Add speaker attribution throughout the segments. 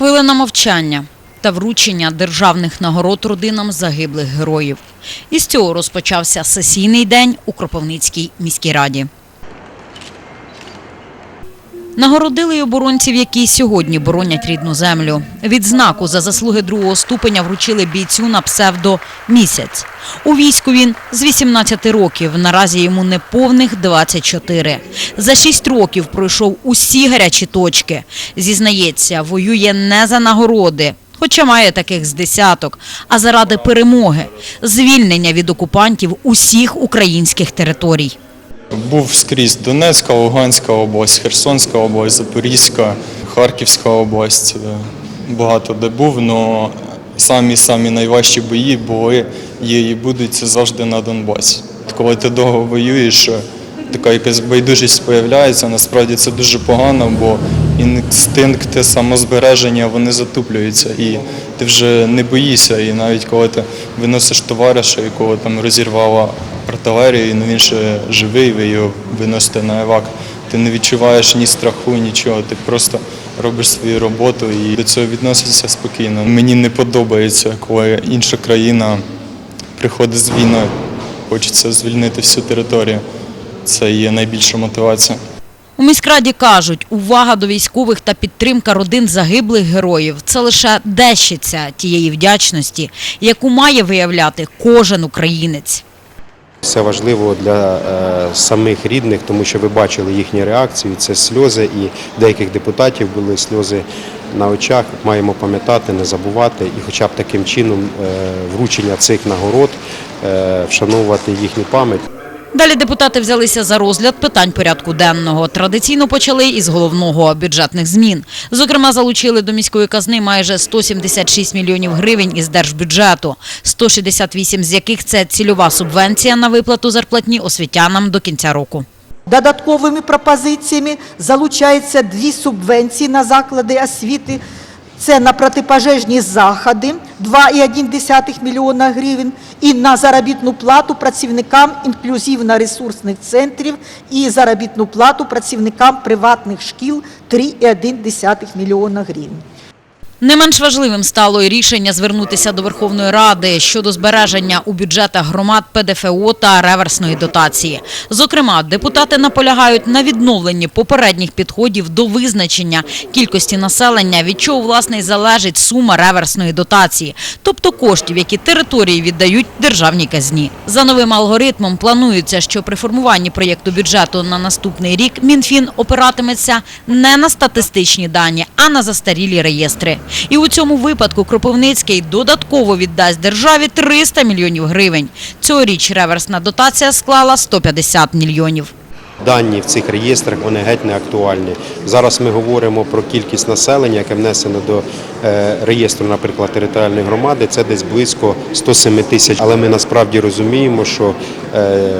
Speaker 1: Хвилина мовчання та вручення державних нагород родинам загиблих героїв. Із цього розпочався сесійний день у Кропивницькій міській раді. Нагородили й оборонців, які сьогодні боронять рідну землю. Відзнаку за заслуги другого ступеня вручили бійцю на псевдо «Місяць». У війську він з 18 років, наразі йому неповних 24. За 6 років пройшов усі гарячі точки. Зізнається, воює не за нагороди, хоча має таких з десяток, а заради перемоги, звільнення від окупантів усіх українських територій.
Speaker 2: Був скрізь Донецька, Луганська область, Херсонська область, Запорізька, Харківська область. Е, Багато де був, але самі самі найважчі бої були є і будуть це завжди на Донбасі. Коли ти довго воюєш, е, така якась байдужість з'являється, насправді це дуже погано, бо інстинкти самозбереження вони затуплюються і ти вже не боїшся. І навіть коли ти виносиш товариша, якого там розірвала артилерію, ну він ще живий, ви його виносите на евак. Ти не відчуваєш ні страху, нічого. Ти просто робиш свою роботу і до цього відносишся спокійно. Мені не подобається, коли інша країна приходить з війною. Хочеться звільнити всю територію. Це є найбільша мотивація.
Speaker 1: У міськраді кажуть, увага до військових та підтримка родин загиблих героїв – це лише дещиця тієї вдячності, яку має виявляти кожен українець.
Speaker 3: Це важливо для е, самих рідних, тому що ви бачили їхні реакції. Це сльози, і деяких депутатів були сльози на очах. Маємо пам'ятати, не забувати, і хоча б таким чином е, вручення цих нагород, е, вшановувати їхню пам'ять.
Speaker 1: Далі депутати взялися за розгляд питань порядку денного. Традиційно почали із головного бюджетних змін. Зокрема, залучили до міської казни майже 176 мільйонів гривень із держбюджету, 168 з яких це цільова субвенція на виплату зарплатні освітянам до кінця року.
Speaker 4: Додатковими пропозиціями залучаються дві субвенції на заклади освіти. Це на протипожежні заходи 2,1 мільйона гривень і на заробітну плату працівникам інклюзивно-ресурсних центрів і заробітну плату працівникам приватних шкіл 3,1 мільйона гривень.
Speaker 1: Не менш важливим стало і рішення звернутися до Верховної Ради щодо збереження у бюджетах громад ПДФО та реверсної дотації. Зокрема, депутати наполягають на відновленні попередніх підходів до визначення кількості населення, від чого власне й залежить сума реверсної дотації, тобто коштів, які території віддають державній казні. За новим алгоритмом планується, що при формуванні проєкту бюджету на наступний рік Мінфін опиратиметься не на статистичні дані, а на застарілі реєстри. І у цьому випадку Кропивницький додатково віддасть державі 300 мільйонів гривень. Цьогоріч реверсна дотація склала 150 мільйонів.
Speaker 3: Дані в цих реєстрах вони геть не актуальні. Зараз ми говоримо про кількість населення, яке внесено до е, реєстру, наприклад, територіальної громади. Це десь близько 107 тисяч. Але ми насправді розуміємо, що е,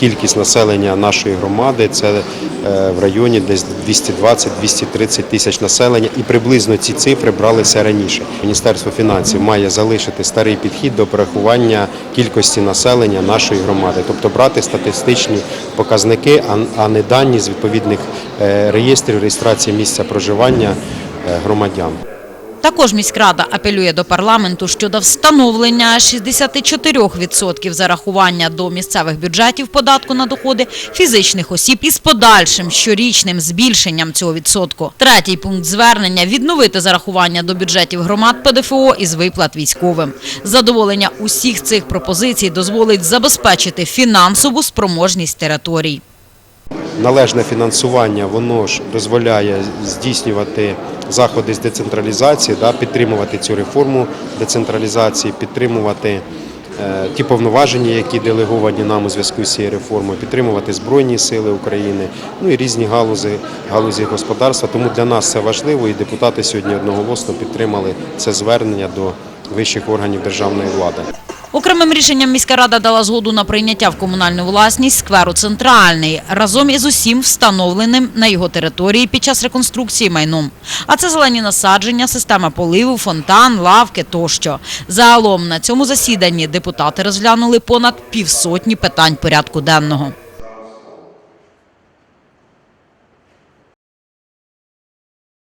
Speaker 3: кількість населення нашої громади це е, в районі десь 220-230 тисяч населення, і приблизно ці цифри бралися раніше. Міністерство фінансів має залишити старий підхід до порахування кількості населення нашої громади, тобто брати статистичні показники, а- а не дані з відповідних е, реєстрів реєстрації місця проживання е, громадян.
Speaker 1: Також міськрада апелює до парламенту щодо встановлення 64% зарахування до місцевих бюджетів податку на доходи фізичних осіб із подальшим щорічним збільшенням цього відсотку. Третій пункт звернення – відновити зарахування до бюджетів громад ПДФО із виплат військовим. Задоволення усіх цих пропозицій дозволить забезпечити фінансову спроможність територій.
Speaker 3: Належне фінансування воно ж дозволяє здійснювати заходи з децентралізації, да, підтримувати цю реформу децентралізації, підтримувати е, ті повноваження, які делеговані нам у зв'язку з цією реформою, підтримувати Збройні сили України, ну і різні галузі, галузі господарства. Тому для нас це важливо, і депутати сьогодні одноголосно підтримали це звернення до вищих органів державної влади.
Speaker 1: Окремим рішенням міська рада дала згоду на прийняття в комунальну власність скверу «Центральний» разом із усім встановленим на його території під час реконструкції майном. А це зелені насадження, система поливу, фонтан, лавки тощо. Загалом на цьому засіданні депутати розглянули понад півсотні питань порядку денного.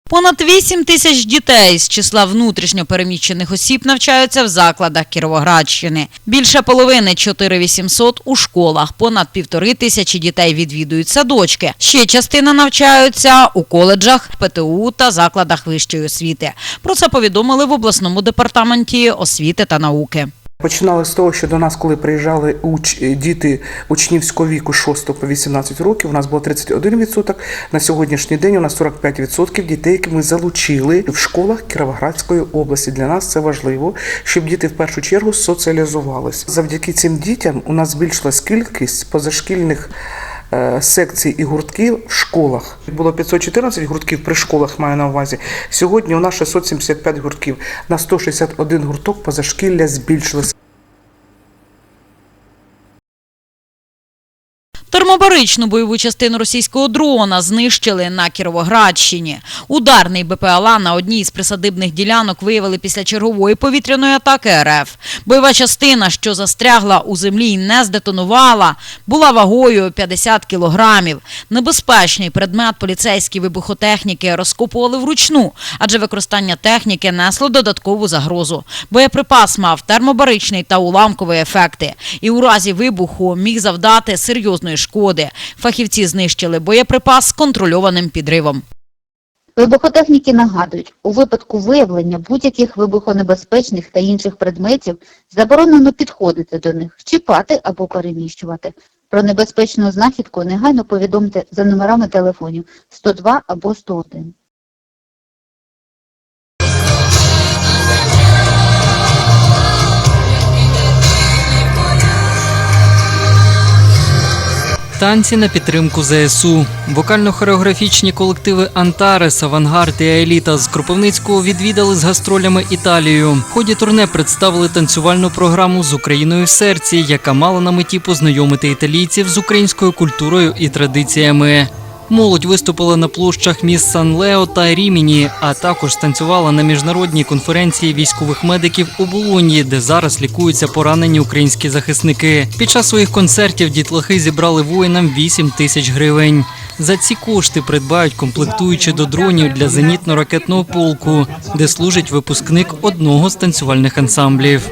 Speaker 1: Понад 8 тисяч дітей з числа внутрішньо переміщених осіб навчаються в закладах Кіровоградщини. Більше половини 4800 у школах. Понад півтори тисячі дітей відвідують садочки. Ще частина навчаються у коледжах, ПТУ та закладах вищої освіти. Про це повідомили в обласному департаменті освіти та науки.
Speaker 5: Починали з того, що до нас, коли приїжджали уч... діти учнівського віку 6 по 18 років, у нас було 31%. На сьогоднішній день у нас 45% дітей, які ми залучили в школах Кіровоградської області. Для нас це важливо, щоб діти в першу чергу соціалізувалися. Завдяки цим дітям у нас збільшилась кількість позашкільних. Е, Секцій і гуртків в школах було 514 гуртків при школах. Маю на увазі. Сьогодні у нас 675 гуртків. На 161 гурток позашкілля збільшилось.
Speaker 1: Термобаричну бойову частину російського дрона знищили на Кіровоградщині. Ударний БПЛА на одній із присадибних ділянок виявили після чергової повітряної атаки РФ. Бойова частина, що застрягла у землі і не здетонувала, була вагою 50 кілограмів. Небезпечний предмет поліцейські вибухотехніки розкопували вручну, адже використання техніки несло додаткову загрозу. Боєприпас мав термобаричний та уламковий ефекти, і у разі вибуху міг завдати серйозної шкоди. Фахівці знищили боєприпас з контрольованим підривом.
Speaker 6: Вибухотехніки нагадують, у випадку виявлення будь-яких вибухонебезпечних та інших предметів заборонено підходити до них, чіпати або переміщувати. Про небезпечну знахідку негайно повідомте за номерами телефонів 102 або 101.
Speaker 7: Танці на підтримку ЗСУ. Вокально-хореографічні колективи Антарес, Авангард і Еліта з Кропивницького відвідали з гастролями Італію. В ході турне представили танцювальну програму з Україною в серці, яка мала на меті познайомити італійців з українською культурою і традиціями. Молодь виступила на площах міст Сан Лео та Ріміні, а також станцювала на міжнародній конференції військових медиків у Болоні, де зараз лікуються поранені українські захисники. Під час своїх концертів дітлахи зібрали воїнам 8 тисяч гривень. За ці кошти придбають комплектуючі до дронів для зенітно-ракетного полку, де служить випускник одного з танцювальних ансамблів.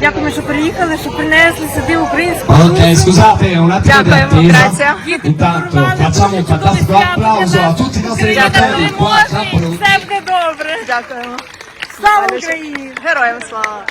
Speaker 8: Дякуємо, що приїхали, що принесли сюди українську.
Speaker 9: Ok, scusate, un attimo di
Speaker 8: Дякуємо,
Speaker 9: attesa.
Speaker 8: грація.
Speaker 9: Intanto facciamo un fantastico applauso a tutti i nostri relatori qua a Campolo.
Speaker 8: Все буде добре. Дякуємо. Слава Україні! Героям слава!